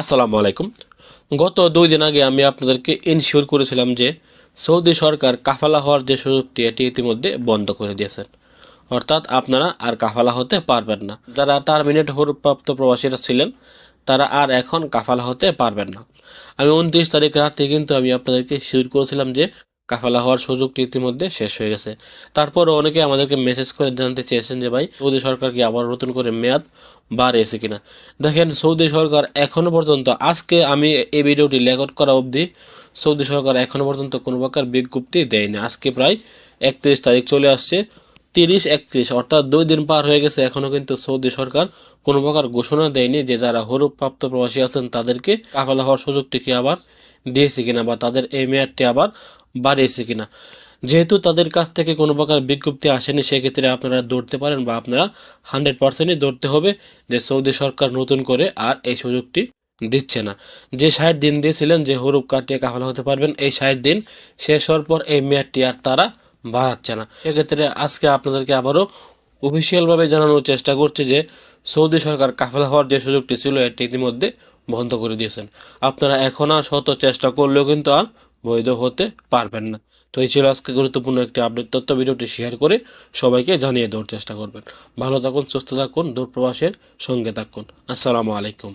আসসালামু আলাইকুম। গত দুই দিন আগে আমি আপনাদেরকে ইনশিওর করেছিলাম যে সৌদি সরকার কাফালা হওয়ার যে সুযোগটি, এটি ইতিমধ্যে বন্ধ করে দিয়েছেন। অর্থাৎ আপনারা আর কাফালা হতে পারবেন না। যারা টার্মিনেট হরপ্রাপ্ত প্রবাসীরা ছিলেন, তারা আর এখন কাফালা হতে পারবেন না। আমি উনত্রিশ তারিখ রাতে কিন্তু আমি আপনাদেরকে শিওর করেছিলাম যে কাফালা হওয়ার সুযোগটি ইতিমধ্যে শেষ হয়ে গেছে। তারপরও অনেকে আমাদেরকে মেসেজ করে জানতে চেয়েছেন যে, ভাই, সৌদি সরকার কি আবার নতুন করে মেয়াদ বাড়িয়েছে কিনা? দেখেন, সৌদি সরকার এখনও পর্যন্ত, আজকে আমি এই ভিডিওটি রেকর্ড করা অবধি সৌদি সরকার এখনও পর্যন্ত কোনো প্রকার বিজ্ঞপ্তি দেয়নি। আজকে প্রায় একত্রিশ তারিখ চলে আসছে, তিরিশ একত্রিশ, অর্থাৎ দুই দিন পার হয়ে গেছে এখনও কিন্তু সৌদি সরকার কোনো প্রকার ঘোষণা দেয়নি যে, যারা হরুপ্রাপ্ত প্রবাসী আছেন তাদেরকে কাফালা হওয়ার সুযোগটি কি আবার দিয়েছে কিনা বা তাদের এই মেয়াদটি আবার বাড়িয়েছে কিনা। যেহেতু তাদের কাছ থেকে কোনো প্রকার বিজ্ঞপ্তি আসেনি, সেক্ষেত্রে আপনারা দৌড়তে পারেন বা আপনারা হান্ড্রেড পার্সেন্টই দৌড়তে হবে যে সৌদি সরকার নতুন করে আর এই সুযোগটি দিচ্ছে না। যে ষাট দিন দিয়েছিলেন যে হরুপ কাটিয়ে কাফালা হতে পারবেন, এই ষাট দিন শেষ হওয়ার পর এই মেয়াদটি আর তারা বাড়াচ্ছে না। সেক্ষেত্রে আজকে আপনাদেরকে আবারও অফিসিয়ালভাবে জানানোর চেষ্টা করছে যে সৌদি সরকার কাফেলা হওয়ার যে সুযোগটি ছিল, এটি ইতিমধ্যে বন্ধ করে দিয়েছেন। আপনারা এখন আর শত চেষ্টা করলেও কিন্তু আর বৈধ হতে পারবেন না। তো এই ছিল আজকে গুরুত্বপূর্ণ একটি আপডেট তথ্য। ভিডিওটি শেয়ার করে সবাইকে জানিয়ে দেওয়ার চেষ্টা করবেন। ভালো থাকুন, সুস্থ থাকুন, দূরপ্রবাসের সঙ্গে থাকুন। আসসালামু আলাইকুম।